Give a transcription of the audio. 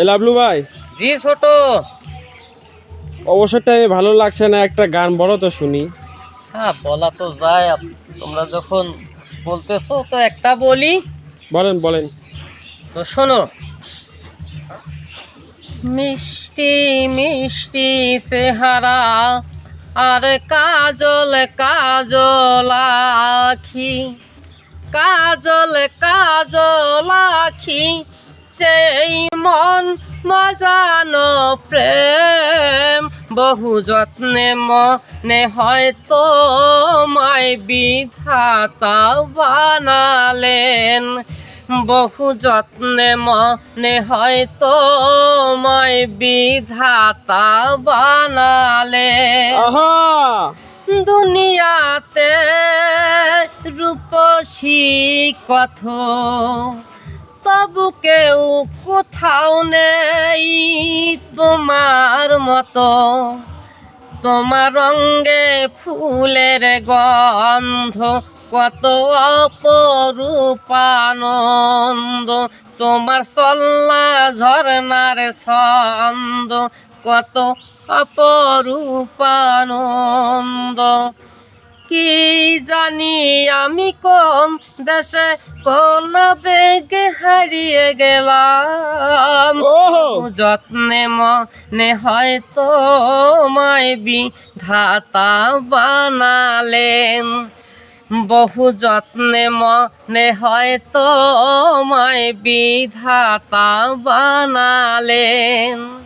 এ লাবলু ভাই জি ছোট। অবসর টাইমে ভালো লাগছে না একটা গান বলো তো শুনি। হ্যাঁ বলা তো যায় তোমরা যখন বলতেছো তো একটা বলি। বলেন বলেন। তো শোনো। মিষ্টি মিষ্টি চেহারা আর কাজল কাজল আখি। কাজল কাজল আখি তেই মন মজানো প্রেম। বহু যত্নে মনে হয়তো মায় বিধাতা বানালেন। বহু যত্নে মনে হয়তো মায় বিধাতা বানালেন। দুনিয়াতে রূপসী কত তবু কেউ কোথাও নেই তোমার মতো। তোমার রঙ্গে ফুলের গন্ধ কত অপরূপানন্দ। তোমার সল্লা ঝরনার ছন্দ কত অপরূপানন্দ। কি জানি আমি কোন দেশে কোন বেগে হারিয়ে গেলাম? যত্নে মনে হয়তো মায় বিধাতা বানালেন। বহু যত্নে মনে হয়তো মায় বিধাতা বানালেন।